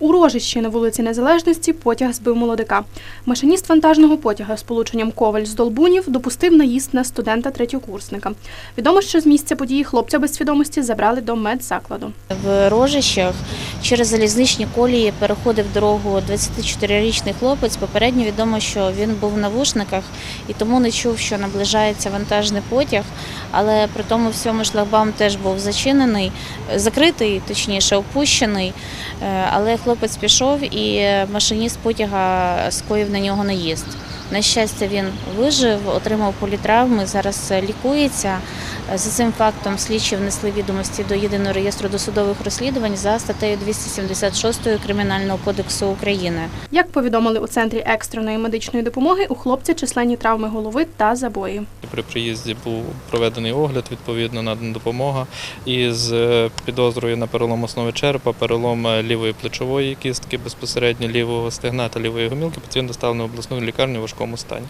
У Рожищі на вулиці Незалежності потяг збив молодика. Машиніст вантажного потяга з полученням Коваль з Долбунів допустив наїзд на студента третьокурсника. Відомо, що з місця події хлопця без свідомості забрали до медзакладу. В Рожищах через залізничні колії переходив дорогу 24-річний хлопець. Попередньо відомо, що він був в навушниках і тому не чув, що наближається вантажний потяг. Але при тому всьому шлагбаум теж був зачинений, закритий, точніше, опущений. Е, Але хлопець пішов і машиніст потяга скоїв на нього наїзд. На щастя, він вижив, отримав політравми, зараз е, лікується. За цим фактом слідчі внесли відомості до єдиного реєстру досудових розслідувань за статтею 276 Кримінального кодексу України. Як повідомили у центрі екстреної медичної допомоги, у хлопця численні травми голови та забої. При приїзді був проведений огляд, відповідно надана допомога. І з е, підозрою на перелом основи черепа, перелом е, лівої плечової кістки, безпосередньо лівого стегна та лівої гомілки, пацієнт доставлено в обласну лікарню в важкому стані.